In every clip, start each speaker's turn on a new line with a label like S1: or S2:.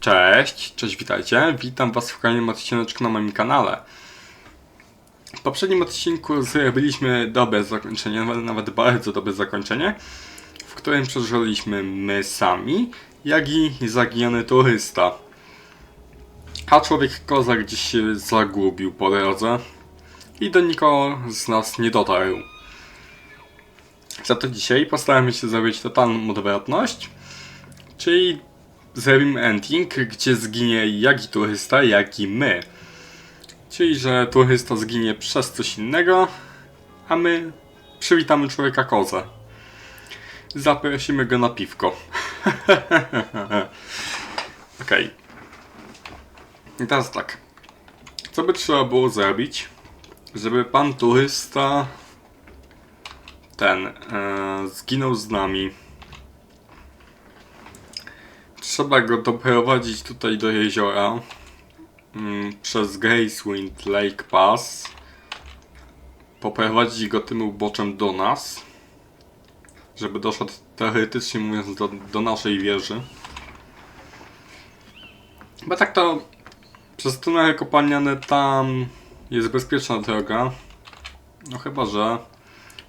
S1: Cześć, cześć, witajcie. Witam Was w kolejnym odcineczku na moim kanale. W poprzednim odcinku zrobiliśmy dobre zakończenie, nawet- bardzo dobre zakończenie, w którym przeżyliśmy my sami, jak i zaginiony turysta. A człowiek koza gdzieś się zagubił po drodze i do nikogo z nas nie dotarł. Za to dzisiaj postaramy się zrobić totalną odwrotność, czyli zrobimy ending, gdzie zginie jak i turysta, jak i my. Czyli, że turysta zginie przez coś innego, a my przywitamy człowieka kozę. Zaprosimy go na piwko. Okej. I teraz tak. Co by trzeba było zrobić, żeby pan turysta ten e, zginął z nami? Trzeba go doprowadzić tutaj do jeziora mm, przez Gracewind Lake Pass. Poprowadzić go tym uboczem do nas, żeby doszedł teoretycznie mówiąc do, do naszej wieży. Bo tak to przez tunele kopalniane tam jest bezpieczna droga. No chyba, że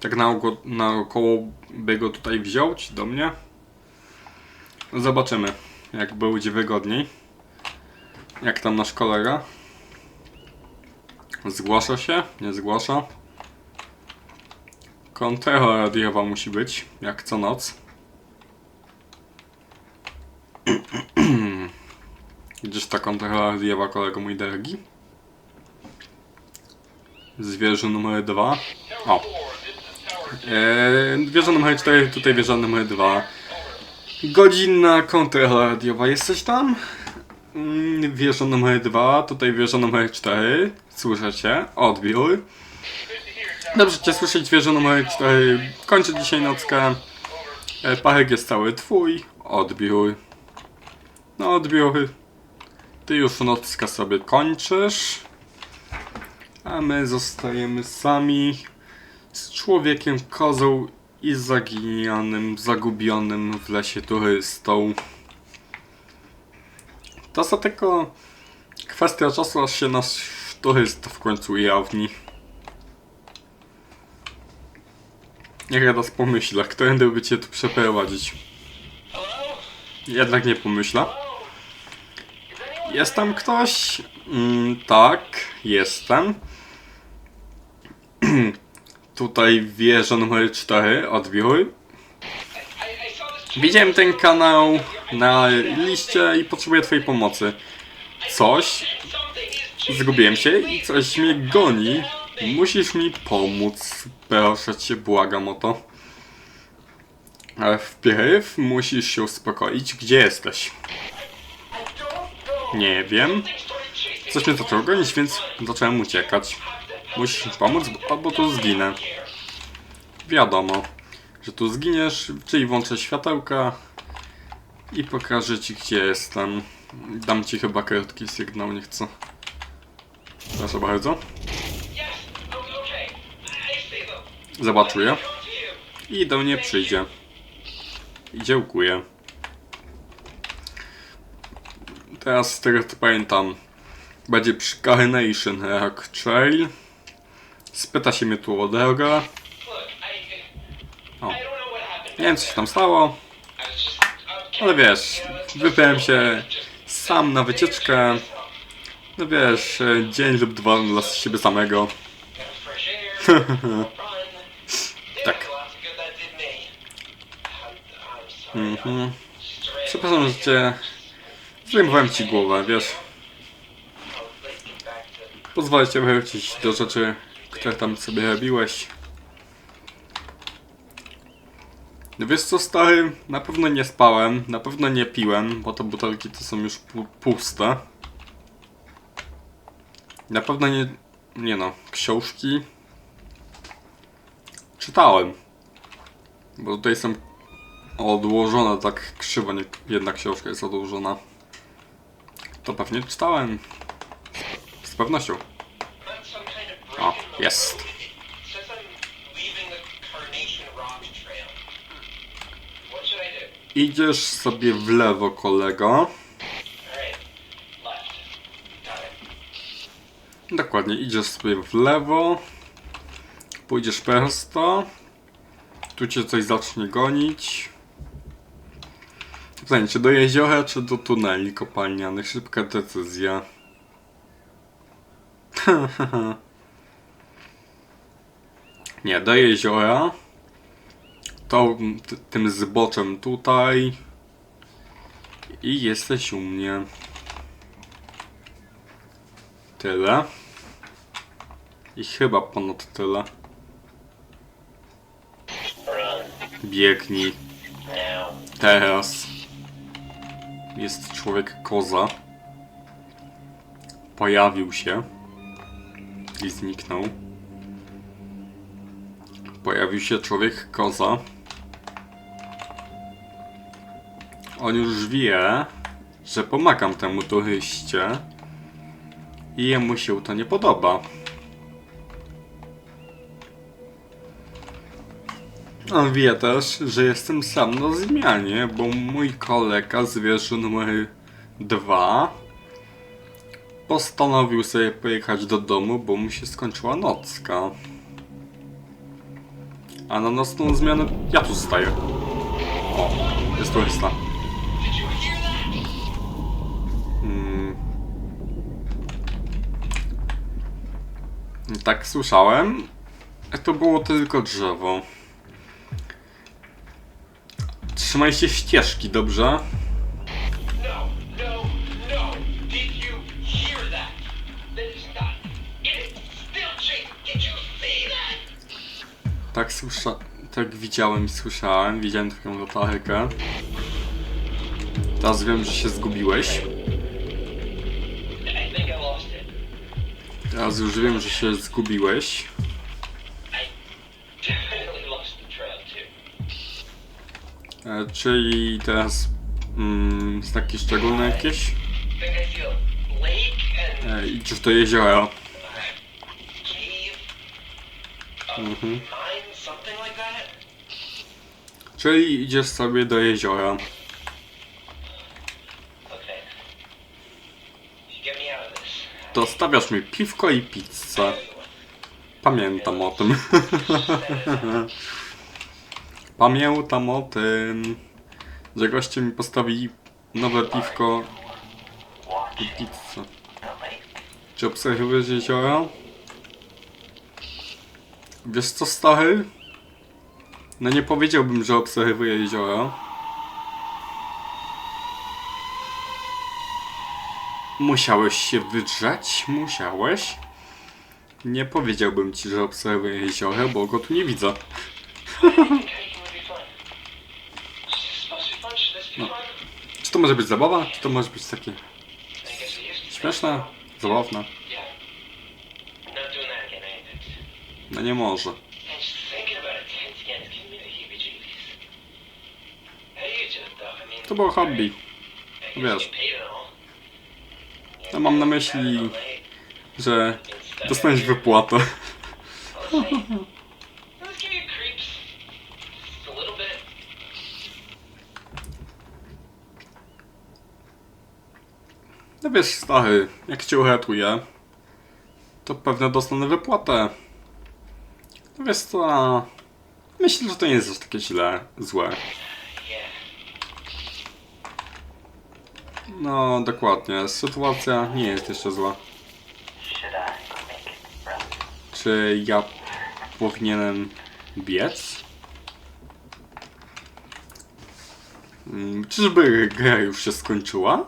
S1: tak naokoło, naokoło by go tutaj wziąć do mnie. Zobaczymy, jak będzie wygodniej. Jak tam nasz kolega? Zgłasza się? Nie zgłasza? Kontrola radiowa musi być, jak co noc. Gdzież ta kontrola radiowa, kolego mój drogi? Zwierzę numer dwa. O. Eee, wieża numer 4, tutaj wieża numer 2. Godzinna kontrola radiowa. Jesteś tam? Mm, Wieża numer 2, tutaj wieża numer 4. Słyszycie? Odbiór. Dobrze cię słyszeć, wieża numer 4. Kończę dzisiaj nockę. E, Parek jest cały twój. Odbiór. No odbiór. Ty już nockę sobie kończysz. A my zostajemy sami z człowiekiem kozą i zaginionym, zagubionym w lesie turystą. To za tylko kwestia czasu, aż się nasz turysta w końcu ujawni. Niech teraz pomyślę, którędy by cię tu przeprowadzić. Jednak nie pomyślę. Jest tam ktoś? Mm, tak, jestem. Tutaj wieża numer 4, odbiór. Widziałem ten kanał na liście i potrzebuję twojej pomocy. Coś, zgubiłem się i coś mnie goni. Musisz mi pomóc, proszę cię, błagam o to. Ale wpierw musisz się uspokoić, gdzie jesteś? Nie wiem. Coś mnie zaczęło gonić, więc zacząłem uciekać. Musisz mi pomóc, bo- albo tu zginę. Wiadomo, że tu zginiesz, czyli włączę światełka i pokażę ci, gdzie jestem. Dam ci chyba krótki sygnał, nie chcę. Proszę bardzo. Zobaczyję. I do mnie przyjdzie. I dziękuję. Teraz co pamiętam, będzie przy Carnation Rock Trail. Spyta się mnie tu o drogę. O. Nie wiem co się tam stało, ale wiesz, wybrałem się sam na wycieczkę. No wiesz, e, dzień lub dwa dla siebie samego. tak. Mhm. Przepraszam, że cię... Zajmowałem ci głowę, wiesz. Pozwolę cię wrócić do rzeczy, które tam sobie robiłeś. No wiesz co, stary? Na pewno nie spałem, na pewno nie piłem, bo te butelki to są już pu puste. Na pewno nie... Nie no, książki... Czytałem. Bo tutaj są odłożone tak krzywo, nie, jedna książka jest odłożona. To pewnie czytałem. Z pewnością. O, jest. Idziesz sobie w lewo, kolego. Dokładnie, idziesz sobie w lewo. Pójdziesz prosto. Tu cię coś zacznie gonić. Pytanie, czy do jeziora, czy do tuneli kopalnianych? Szybka decyzja. Nie, do jeziora. To tym zboczem tutaj. I jesteś u mnie. Tyle. I chyba ponad tyle. Biegnij. Teraz. Jest człowiek koza. Pojawił się. I zniknął. Pojawił się człowiek koza. On już wie, że pomagam temu turyście. I jemu się to nie podoba. On wie też, że jestem sam na zmianie, bo mój kolega z wieży numer 2 postanowił sobie pojechać do domu, bo mu się skończyła nocka. A na nocną zmianę ja tu zostaję. O, jest turysta.
S2: Did you hear that?
S1: Mm. Tak słyszałem. To było tylko drzewo. Trzymaj się ścieżki, dobrze? Tak słysza... Tak widziałem i słyszałem. Widziałem twoją latarkę. Teraz wiem, że się zgubiłeś. Teraz już wiem, że się zgubiłeś. E, czyli teraz... Mm, znaki szczególne jakieś? E, idziesz do jeziora. Mhm. Czyli idziesz sobie do jeziora.
S2: This.
S1: Dostawiasz mi piwko i pizzę. Pamiętam o tym. Pamiętam o tym, że goście mi postawili nowe piwko i pizzę. Czy obserwujesz jezioro? Wiesz co, stary? No nie powiedziałbym, że obserwuję jezioro. Musiałeś się wydrzeć? Musiałeś? Nie powiedziałbym ci, że obserwuję jezioro, bo go tu nie widzę. No. Czy to może być zabawa, czy to może być takie śmieszne, zabawne? No nie może. To było hobby. No wiesz. No mam na myśli, że dostaniesz wypłatę. No wiesz, stary, jak cię uratuję, to pewnie dostanę wypłatę. No wiesz co, myślę, że to nie jest aż takie źle, złe. No, dokładnie, sytuacja nie jest jeszcze zła. Czy ja powinienem biec? Mm, Czyżby gra już się skończyła?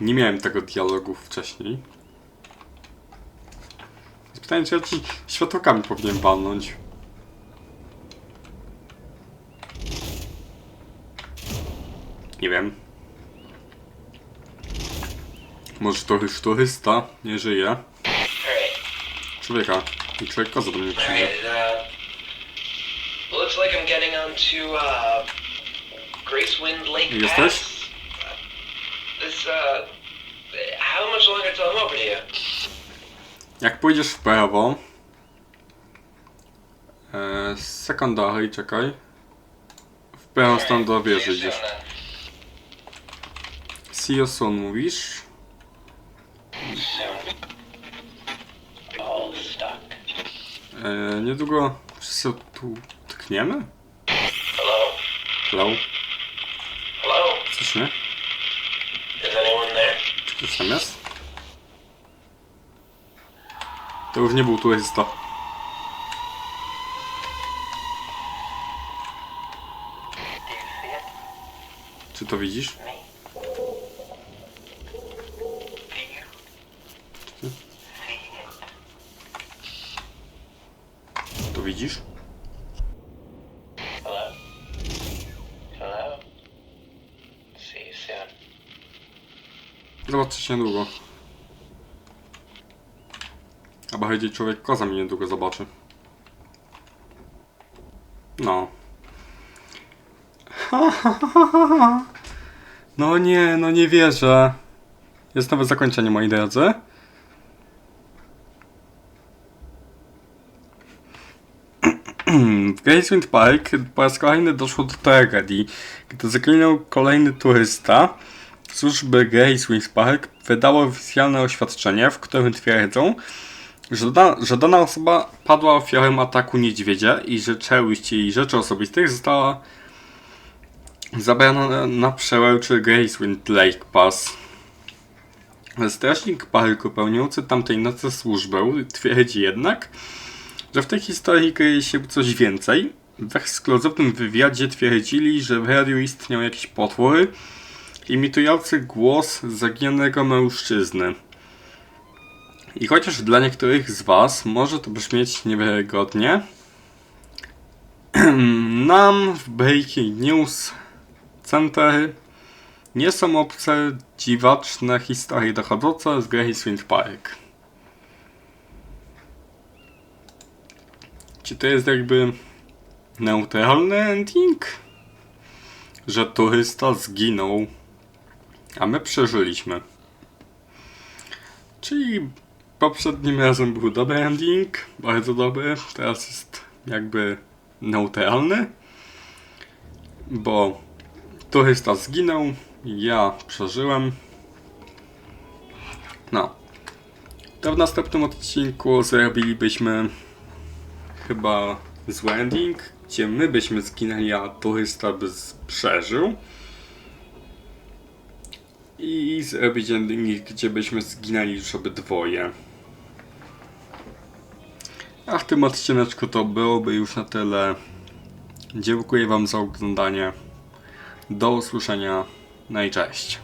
S1: Nie miałem tego dialogu wcześniej. Pytanie, czy ja ci światłokami powinien walnąć. Nie wiem. Może to już turysta nie żyje. Człowieka. I człowiek koza do mnie przyjdzie.
S2: Uh... Uh...
S1: Jesteś?
S2: Uh...
S1: Jak pójdziesz w prawo... E, secondary, czekaj. W prawą stronę do wieży idziesz.
S2: Soon
S1: mówisz. E, niedługo wszyscy tu tkniemy?
S2: Hello?
S1: Hello?
S2: Hello?
S1: Coś nie?
S2: Is anyone there?
S1: Czy ktoś tam jest? To już nie był turysta. Czy to widzisz?
S2: Me? Do you see it?
S1: To widzisz?
S2: Hello? Hello? See you soon.
S1: Się niedługo. A bardziej człowiek koza mnie niedługo zobaczy. No. No nie, no nie wierzę. Jest nowe zakończenie, moi drodzy. W Gracewind Park po raz kolejny doszło do tragedii, gdy zaginął kolejny turysta. Służby Gracewind Park wydało oficjalne oświadczenie, w którym twierdzą, że, da, że dana osoba padła ofiarą ataku niedźwiedzia i że część jej rzeczy osobistych została zabrana na, na przełęczy Gracewind Lake Pass. Strażnik parku pełniący tamtej nocy służbę twierdzi jednak, że w tej historii kryje się coś więcej. W ekskluzywnym wywiadzie twierdzili, że w radiu istniał jakiś potwór imitujący głos zaginionego mężczyzny. I chociaż dla niektórych z Was może to brzmieć niewiarygodnie, nam w Breaking News Center nie są obce dziwaczne historie dochodzące z Gracewind Park. Czy to jest jakby neutralny ending? Że turysta zginął, a my przeżyliśmy. Czyli poprzednim razem był dobry ending, bardzo dobry, teraz jest jakby neutralny, bo turysta zginął, ja przeżyłem. No. To w następnym odcinku zrobilibyśmy chyba zły ending, gdzie my byśmy zginęli, a turysta by z- przeżył. I zrobić ending, gdzie byśmy zginęli już obydwoje. A w tym odcineczku to byłoby już na tyle. Dziękuję Wam za oglądanie. Do usłyszenia. No i cześć.